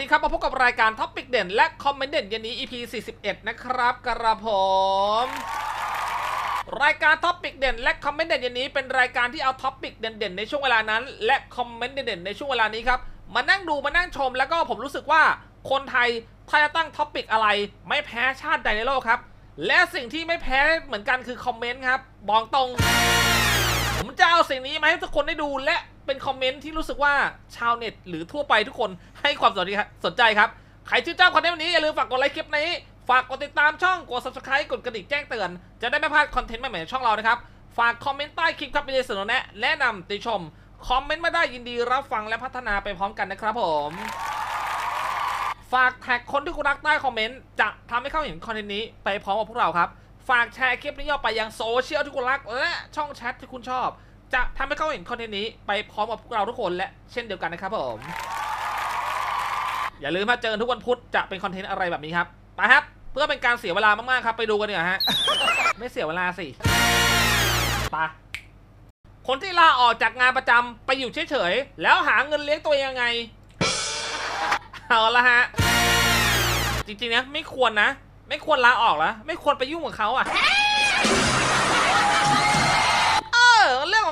ดีครับ มาพบกับรายการท็อปิกเด่น และคอมเมนต์เด่นเย็นนี้ EP 41 นะครับกระผมรายการท็อปิกเด่นและคอมเมนต์เด่นเย็นนี้เป็นรายการที่เอาท็อปิกเด่นๆในช่วงเวลานั้น และคอมเมนต์เด่นๆในช่วงเวลานี้ครับมานั่งดูมานั่งชม แล้วก็ผมรู้สึกว่าคนไทยถ้าจะตั้งท็อปิกอะไร ไม่แพ้ชาติใดในโลกครับ และสิ่งที่ไม่แพ้เหมือนกันคือคอมเมนต์ครับบอกตรงผมจะเอาสิ่งนี้มาให้ทุกคนได้ดูและ เป็นคอมเมนต์ที่รู้สึกว่าชาวเน็ตหรือทั่วไปทุกคนให้ความสนใจครับสนใจครับ ใครชื่นชอบคอนเทนต์วันนี้ อย่าลืมฝากกดไลค์คลิปนี้ ฝากกดติดตามช่องกด subscribe กดกระดิ่งแจ้งเตือน จะได้ไม่พลาดคอนเทนต์ใหม่ๆในช่องเรานะครับ ฝากคอมเมนต์ใต้คลิปครับเป็นเสนอแนะแนะนำติชม คอมเมนต์มาได้ยินดีรับฟังและพัฒนาไปพร้อมกันนะครับผมฝากแท็กคนที่คุณรักใต้คอมเมนต์จะทำให้เข้าเห็นคอนเทนต์นี้ไปพร้อมกับพวกเราครับ ฝากแชร์คลิปนี้ออกไปยังโซเชียลที่คุณรักและช่องแชทที่คุณชอบ จะทำให้เขาเห็นคอนเทนต์นี้ไปพร้อมกับพวกเราทุกคนและเช่นเดียวกันนะครับผม อย่าลืมมาเจอกันทุกวันพุธจะเป็นคอนเทนต์อะไรแบบนี้ครับไปครับ เพื่อเป็นการเสียเวลามากๆครับ ไปดูกันเดีกว่าฮะ ไม่เสียเวลาสิไปคนที่ลาออกจากงานประจำไปอยู่เฉยๆแล้วหาเงินเลี้ยงตัวเองยังไง เอาละฮะ จริงๆนะไม่ควรนะ ไม่ควรลาออกแล้วไม่ควรไปยุ่งกับเขาอะ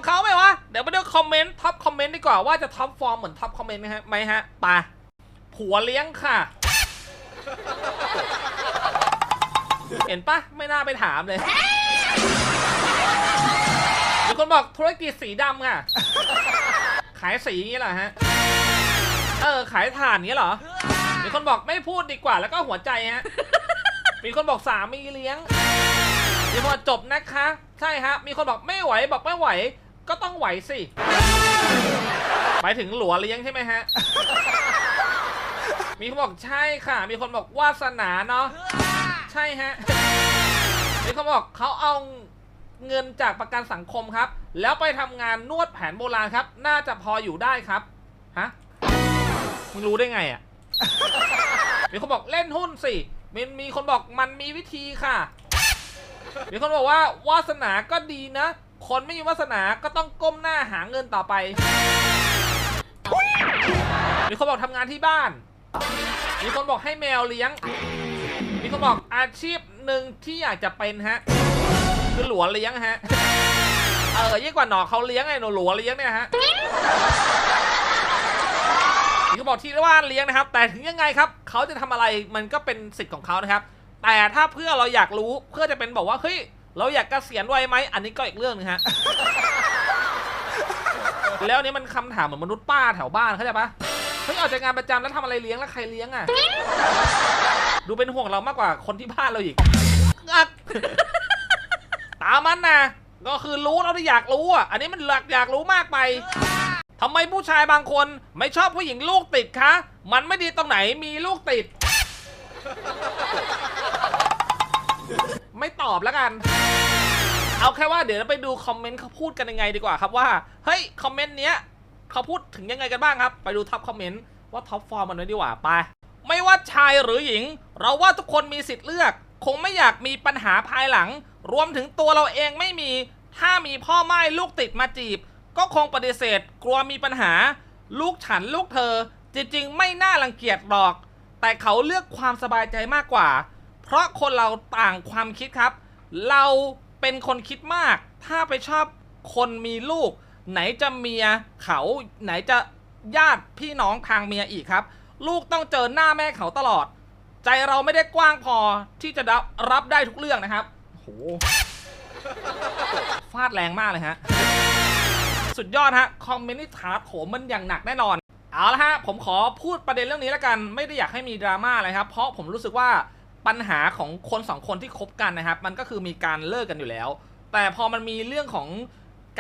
เขาไหมวะ เดี๋ยวไปดูคอมเมนต์ท็อปคอมเมนต์ดีกว่าว่าจะท็อปฟอร์มเหมือนท็อปคอมเมนต์ไหมฮะไหมฮะปะผัวเลี้ยงค่ะ เห็นปะไม่น่าไปถามเลยมีคนบอกธุรกิจสีดำค่ะ ขายสีนี้เหรอฮะ เออ ขายถ่านนี้เหรอ มีคนบอกไม่พูดดีกว่าแล้วก็หัวใจฮะ มีคนบอกสามีเลี้ยงมีคนจบนะคะ ใช่ฮะ มีคนบอกไม่ไหวบอกไม่ไหว ก็ต้องไหวสิ หมายถึงหลัวเลี้ยงใช่ไหมฮะ มีคนบอกใช่ค่ะ มีคนบอกวาสนาเนาะ ใช่ฮะ มีคนบอกเขาเอาเงินจากประกันสังคมครับ แล้วไปทำงานนวดแผนโบราณครับ น่าจะพออยู่ได้ครับ ฮะ มึงรู้ได้ไงอะ มีคนบอกเล่นหุ้นสิมีมีคนบอกมันมีวิธีค่ะ มีคนบอกว่าวาสนาก็ดีนะ คนไม่มีวาสนาก็ต้องก้มหน้าหาเงินต่อไป มีคนบอกทำงานที่บ้าน มีคนบอกให้แมวเลี้ยง มีคนบอกอาชีพหนึ่งที่อยากจะเป็นฮะ คือหลัวเลี้ยงฮะ เออยิ่งกว่าหนอเขาเลี้ยงไงหนูหลัวเลี้ยงเนี่ยฮะมีเขาบอกที่ว่าเลี้ยงนะครับ แต่ถึงยังไงครับ เขาจะทำอะไรมันก็เป็นสิทธิ์ของเขานะครับ แต่ถ้าเพื่อเราอยากรู้เพื่อจะเป็นบอกว่าเฮ้ย เราอยากเกษียณไวไหม อันนี้ก็อีกเรื่องหนึงฮะ แล้วอันนี้มันคำถามเหมือนมนุษย์ป้าแถวบ้านเข้าใจปะเฮ้ยออกจากงานประจำแล้วทำอะไรเลี้ยงแล้วใครเลี้ยงอะ ดูเป็นห่วงเรามากกว่าคนที่บ้านเราอีกอักตามมันนะก็คือรู้เราที่อยากรู้อะ อันนี้มันหลักอยากรู้มากไปทำไมผู้ชายบางคนไม่ชอบผู้หญิงลูกติดคะ มันไม่ดีตรงไหนมีลูกติด ไม่ตอบแล้วกัน เอาแค่ว่าเดี๋ยวเราไปดูคอมเมนต์เขาพูดกันยังไงดีกว่าครับว่า เฮ้ย คอมเมนต์เนี้ยเขาพูดถึงยังไงกันบ้างครับ ไปดูท็อปคอมเมนต์ว่าท็อปฟอร์มมันไว้ดีกว่าไป ไม่ว่าชายหรือหญิง เราว่าทุกคนมีสิทธิ์เลือก คงไม่อยากมีปัญหาภายหลัง รวมถึงตัวเราเองไม่มี ถ้ามีพ่อไม้ลูกติดมาจีบ ก็คงปฏิเสธ กลัวมีปัญหา ลูกฉันลูกเธอ จริงๆ ไม่น่ารังเกียจหรอก แต่เขาเลือกความสบายใจมากกว่า เพราะคนเราต่างความคิดครับ เราเป็นคนคิดมาก ถ้าไปชอบคนมีลูก ไหนจะเมียเขาไหนจะญาติพี่น้องทางเมียอีกครับ ลูกต้องเจอหน้าแม่เขาตลอด ใจเราไม่ได้กว้างพอที่จะรับรับได้ทุกเรื่องนะครับโหฟาดแรงมากเลยฮะ สุดยอดฮะ คอมเมนต์ที่ถาโถมมันอย่างหนักแน่นอน เอาละฮะ ผมขอพูดประเด็นเรื่องนี้แล้วกัน ไม่ได้อยากให้มีดราม่าอะไรครับ เพราะผมรู้สึกว่า ปัญหาของคนสองคนที่คบกันนะครับ มันก็คือมีการเลิกกันอยู่แล้ว แต่พอมันมีเรื่องของ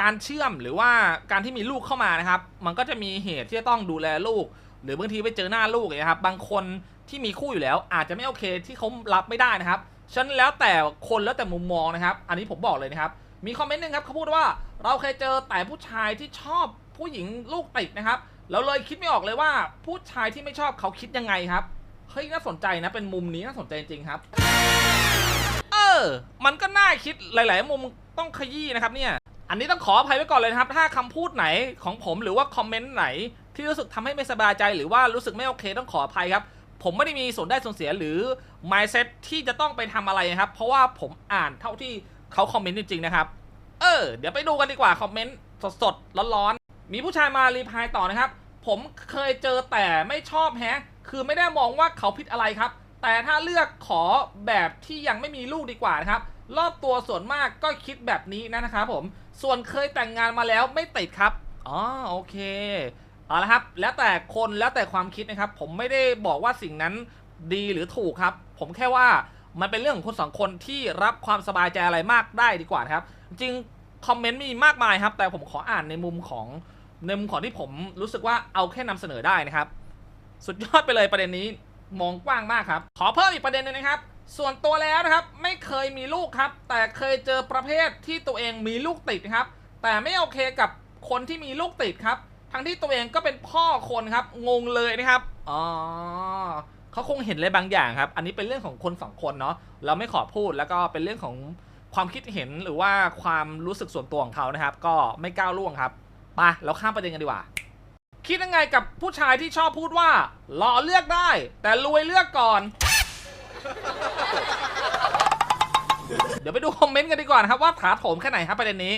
การเชื่อมหรือว่าการที่มีลูกเข้ามานะครับ มันก็จะมีเหตุที่จะต้องดูแลลูก หรือบางทีไปเจอหน้าลูกอย่างเงี้ยครับ บางคนที่มีคู่อยู่แล้ว อาจจะไม่โอเคที่เขารับไม่ได้นะครับฉันแล้วแต่คนแล้วแต่มุมมองนะครับ อันนี้ผมบอกเลยนะครับ มีคอมเมนต์หนึงครับเขาพูดว่าเราเคยเจอแต่ผู้ชายที่ชอบผู้หญิงลูกติดนะครับเราเลยคิดไม่ออกเลยว่าผู้ชายที่ไม่ชอบเขาคิดยังไงครับ เฮ้ยน่าสนใจนะเป็นมุมนี้น่าสนใจจริงครับ เออ มันก็น่าคิดหลาย ๆ มุมต้องขยี้นะครับเนี่ย อันนี้ต้องขออภัยไว้ก่อนเลยครับ ถ้าคำพูดไหนของผมหรือว่าคอมเมนต์ไหน ที่รู้สึกทำให้ไม่สบายใจหรือว่ารู้สึกไม่โอเคต้องขออภัยครับ ผมไม่ได้มีส่วนได้ส่วนเสียหรือ mindset ที่จะต้องไปทำอะไรนะครับ เพราะว่าผมอ่านเท่าที่เขาคอมเมนต์จริง ๆ นะครับ เออ เดี๋ยวไปดูกันดีกว่าคอมเมนต์สดๆร้อนๆมีผู้ชายมารีพายต่อนะครับ ผมเคยเจอแต่ไม่ชอบแฮะ คือไม่ได้มองว่าเขาผิดอะไรครับ แต่ถ้าเลือกขอแบบที่ยังไม่มีลูกดีกว่านะครับ รอบตัวส่วนมากก็คิดแบบนี้นะครับผม ส่วนเคยแต่งงานมาแล้วไม่ติดครับ อ๋อโอเค เอาละครับ แล้วแต่คนแล้วแต่ความคิดนะครับ ผมไม่ได้บอกว่าสิ่งนั้นดีหรือถูกครับ ผมแค่ว่ามันเป็นเรื่องของคนสองคนที่รับความสบายใจอะไรมากได้ดีกว่านะครับ จริงคอมเมนต์มีมากมายครับ แต่ผมขออ่านในมุมของ ในมุมของที่ผมรู้สึกว่าเอาแค่นำเสนอได้นะครับ สุดยอดไปเลยประเด็นนี้มองกว้างมากครับ ขอเพิ่มอีกประเด็นหนึงนะครับ ส่วนตัวแล้วนะครับ ไม่เคยมีลูกครับ แต่เคยเจอประเภทที่ตัวเองมีลูกติดครับ แต่ไม่โอเคกับคนที่มีลูกติดครับ ทั้งที่ตัวเองก็เป็นพ่อคนครับ งงเลยนะครับอ๋อเขาคงเห็นอะไรบางอย่างครับ อันนี้เป็นเรื่องของคนสองคนเนาะเราไม่ขอพูดแล้วก็เป็นเรื่องของความคิดเห็นหรือว่าความรู้สึกส่วนตัวของเขานะครับ ก็ไม่ก้าวล่วงครับ ไปเราข้ามประเด็นกันดีกว่า คิดยังไงกับผู้ชายที่ชอบพูดว่า หล่อเลือกได้ แต่รวยเลือกก่อน เดี๋ยวไปดูคอมเมนต์กันดีกว่านะครับว่าถาโถมแค่ไหนครับประเด็นนี้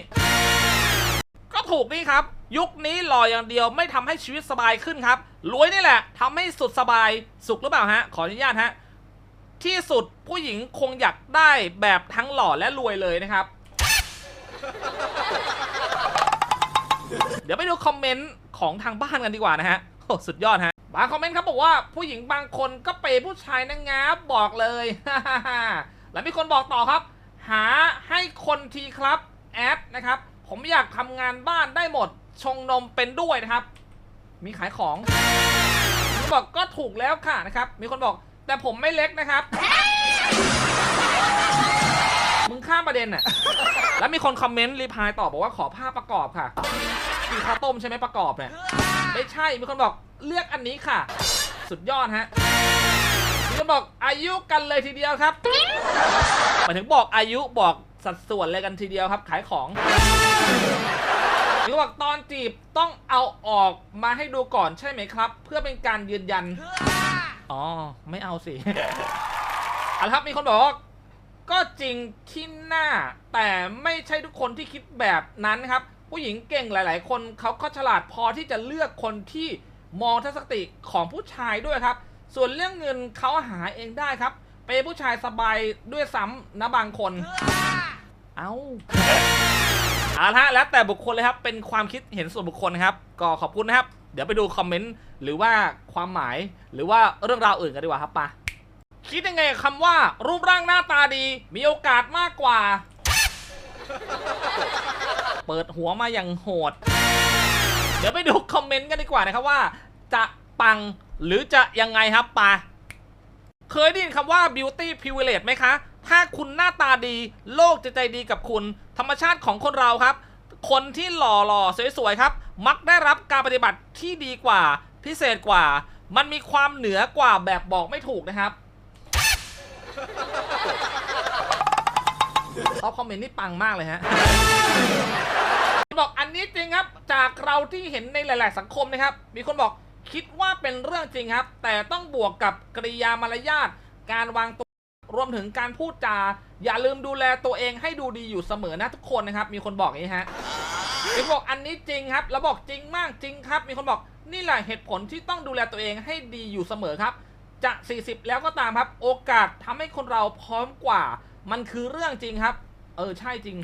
ก็ถูกนี่ครับ ยุคนี้หล่ออย่างเดียวไม่ทำให้ชีวิตสบายขึ้นครับ รวยนี่แหละทำให้สุดสบายสุขหรือเปล่าฮะ ขออนุญาตฮะที่สุดผู้หญิงคงอยากได้แบบทั้งหล่อและรวยเลยนะครับ ดี๋ยวไปดูคอมเมนต์ของทางบ้านกันดีกว่านะฮะโอ้สุดยอดฮะ บางคอมเมนต์ครับบอกว่าผู้หญิงบางคนก็เปย์ผู้ชายนะงับบอกเลยแล้วมีคนบอกต่อครับ หาให้คนทีครับแอดนะครับ ผมอยากทำงานบ้านได้หมด ชงนมเป็นด้วยนะครับ มีขายของบอกก็ถูกแล้วค่ะนะครับ มีคนบอกแต่ผมไม่เล็กนะครับ ข้ามประเด็นน่ะ แล้วมีคนคอมเมนต์รีพลายตอบบอกว่าขอภาพประกอบค่ะคือข้าวต้มใช่ไหมประกอบเนี่ยไม่ใช่ มีคนบอกเลือกอันนี้ค่ะ สุดยอดฮะมีคนบอกอายุกันเลยทีเดียวครับหมายถึงบอกอายุบอกสัดส่วนอะไรกันทีเดียวครับ ขายของมีคนบอกตอนจีบต้องเอาออกมาให้ดูก่อนใช่ไหมครับ เพื่อเป็นการยืนยัน อ๋อ ไม่เอาสิอาละครับมีคนบอก ก็จริงที่หน้า แต่ไม่ใช่ทุกคนที่คิดแบบนั้นครับ ผู้หญิงเก่งหลาย ๆ คนเขาก็ฉลาดพอที่จะเลือกคนที่มองทัศนคติของผู้ชายด้วยครับ ส่วนเรื่องเงินเขาหาเองได้ครับเป็นผู้ชายสบายด้วยซ้ำนะบางคน เอาเอาละฮะแล้วแต่บุคคลเลยครับ เป็นความคิดเห็นส่วนบุคคลนะครับ ก็ขอบคุณนะครับ เดี๋ยวไปดูคอมเมนต์ หรือว่าความหมาย หรือว่าเรื่องราวอื่นกันดีกว่าครับปะ คิดยังไงกับคำว่า รูปร่างหน้าตาดี มีโอกาสมากกว่า เปิดหัวมาอย่างโหด เดี๋ยวไปดูคอมเมนต์กันดีกว่านะครับว่า จะปังหรือจะยังไงครับปาเคยได้ยินคำว่า beauty privilege ไหมคะ ถ้าคุณหน้าตาดี โลกจะใจดีกับคุณ ธรรมชาติของคนเราครับ คนที่หล่อหล่อสวยๆครับ มักได้รับการปฏิบัติที่ดีกว่า พิเศษกว่า มันมีความเหนือกว่าแบบบอกไม่ถูกนะครับ ตอบคอมเมนต์นี่ปังมากเลยฮะ บอกอันนี้จริงครับ จากเราที่เห็นในหลาย ๆ สังคมนะครับ มีคนบอกคิดว่าเป็นเรื่องจริงครับ แต่ต้องบวกกับกริยามารยาทการวางตัวรวมถึงการพูดจา อย่าลืมดูแลตัวเองให้ดูดีอยู่เสมอนะทุกคนนะครับ มีคนบอกอย่างนี้ฮะมีคนบอกอันนี้จริงครับ แล้วบอกจริงมากจริงครับ มีคนบอกนี่แหละเหตุผลที่ต้องดูแลตัวเองให้ดีอยู่เสมอครับ จะ 40 แล้วก็ตามครับ โอกาสทำให้คนเราพร้อมกว่า มันคือเรื่องจริงครับ เออ ใช่จริง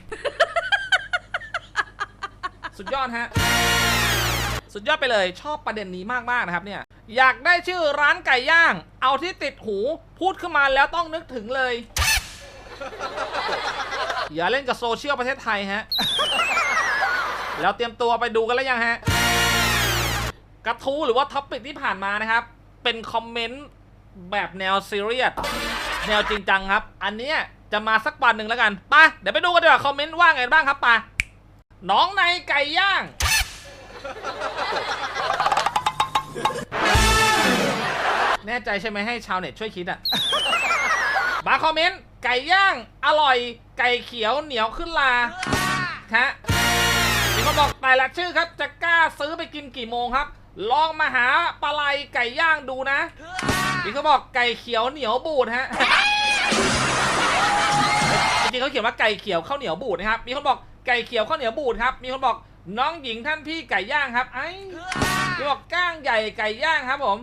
สุดยอดฮะ สุดยอดไปเลยชอบประเด็นนี้มาก ๆ นะครับเนี่ย อยากได้ชื่อร้านไก่ย่าง เอาที่ติดหูพูดขึ้นมาแล้วต้องนึกถึงเลย อย่าเล่นกับโซเชียลประเทศไทยฮะ แล้วเตรียมตัวไปดูกันแล้วยังฮะ กระทู้หรือว่าท็อปปิกที่ผ่านมานะครับเป็นคอมเมนต์ แบบแนวซีเรียสแนวจริงจังครับ อันเนี้ยจะมาสักวันหนึ่งแล้วกันไปะเดี๋ยวไปดูกันดีกว่าคอมเมนต์ว่าไงบ้างครับไปะน้องในไก่ย่าง แน่ใจใช่ไหมให้ชาวเน็ตช่วยคิดอะบาคอมเมนต์ไก่ย่าง อร่อย ไก่เขียวเหนียวขึ้นลาฮะมีคนบอกแต่ละชื่อครับ จะกล้าซื้อไปกินกี่โมงครับ ลองมาหาปลาไหลไก่ย่างดูนะ มีเขาบอกไก่เขียวเหนียวบูดฮะจริงๆเขาเขียนว่าไก่เขียวข้าวเหนียวบูดนะครับ มีคนบอกไก่เขียวข้าวเหนียวบูดครับ มีคนบอกน้องหญิงท่านพี่ไก่ย่างครับ ไอ้มีบอกก้างใหญ่ไก่ย่างครับผม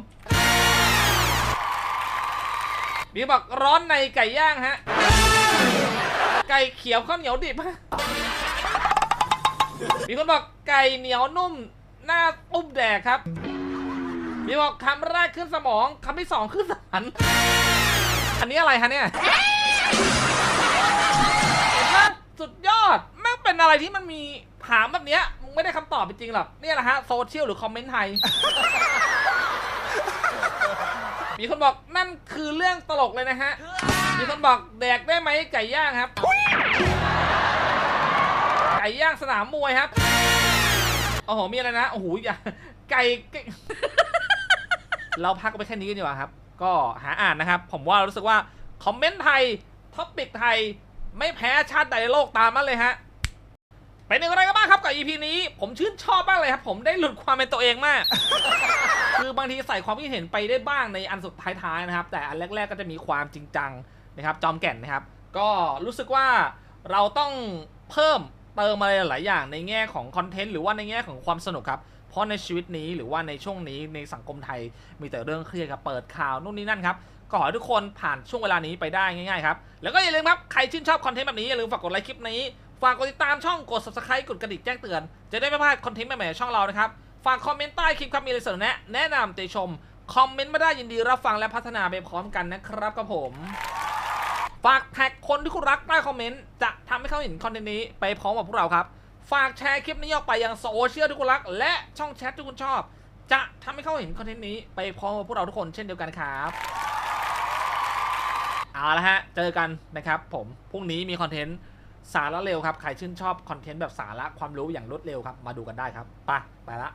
มีคนบอกร้อนในไก่ย่างฮะ ไก่เขียวข้าวเหนียวดิบฮะ มีคนบอกไก่เหนียวนุ่มหน้าอุ้มแดกครับ มีบอกคำแรกขึ้นสมองคำที่สองขึ้นสันอันนี้อะไรฮะเนี่ยสุดยอดแม่งเป็นอะไรที่มันมีถามแบบเนี้ยมึงไม่ได้คำตอบจริงหรอกเนี่ยแหละฮะโซเชียลหรือคอมเมนต์ไทย มีคนบอกนั่นคือเรื่องตลกเลยนะฮะ มีคนบอกแดกได้ไหมไก่ย่างครับ ไก่ย่างสนามมวยครับโอ้โหมีอะไรนะโอ้โหอย่าไก่ เราพักไปแค่นี้กันดีกว่าครับ ก็หาอ่านนะครับ ผมว่ารู้สึกว่า คอมเมนต์ไทย ท็อปิกไทย ไม่แพ้ชาติใดในโลกตามมาเลยฮะเป็นอย่างไรกันบ้างครับกับ EP นี้ ผมชื่นชอบมากเลยครับ ผมได้หลุดความเป็นตัวเองมาก คือบางทีใส่ความคิดเห็นไปได้บ้างในอันสุดท้ายๆนะครับ แต่อันแรก ๆ ก็จะมีความจริงจังนะครับ จอมแก่นนะครับ ก็รู้สึกว่าเราต้องเพิ่มเติมอะไรหลายอย่างในแง่ของคอนเทนต์หรือว่าในแง่ของความสนุกครับ เพราะในชีวิตนี้หรือว่าในช่วงนี้ในสังคมไทยมีแต่เรื่องเครียดครับเปิดข่าวนู่นนี่นั่นครับก็ขอให้ทุกคนผ่านช่วงเวลานี้ไปได้ง่ายๆครับ แล้วก็อย่าลืมครับ ใครชื่นชอบคอนเทนต์แบบนี้ อย่าลืมฝากกดไลค์คลิปนี้ ฝากกดติดตามช่องกด subscribe กดกระดิ่งแจ้งเตือน จะได้ไม่พลาดคอนเทนต์ใหม่ๆของช่องเรานะครับ ฝากคอมเมนต์ใต้คลิปครับ มีอะไรเสนอแนะแนะนำติชม คอมเมนต์มาได้ยินดีรับฟังและพัฒนาไปพร้อมกันนะครับกับผม ฝากแท็กคนที่คุณรักใต้คอมเมนต์จะทำให้เขาเห็นคอนเทนต์นี้ไปพร้อมกับพวกเราครับ ฝากแชร์คลิปนี้ออกไปยังโซเชียลทุกคนรัก และช่องแชทที่คุณชอบ จะทำให้เขาเห็นคอนเทนต์นี้ไปพร้อมกับพวกเราทุกคนเช่นเดียวกันครับ เอาละฮะ เจอกันนะครับผมพรุ่งนี้มีคอนเทนต์สาระเร็วครับ ใครชื่นชอบคอนเทนต์แบบสาระความรู้อย่างรวดเร็วครับ มาดูกันได้ครับ ไป ไปละ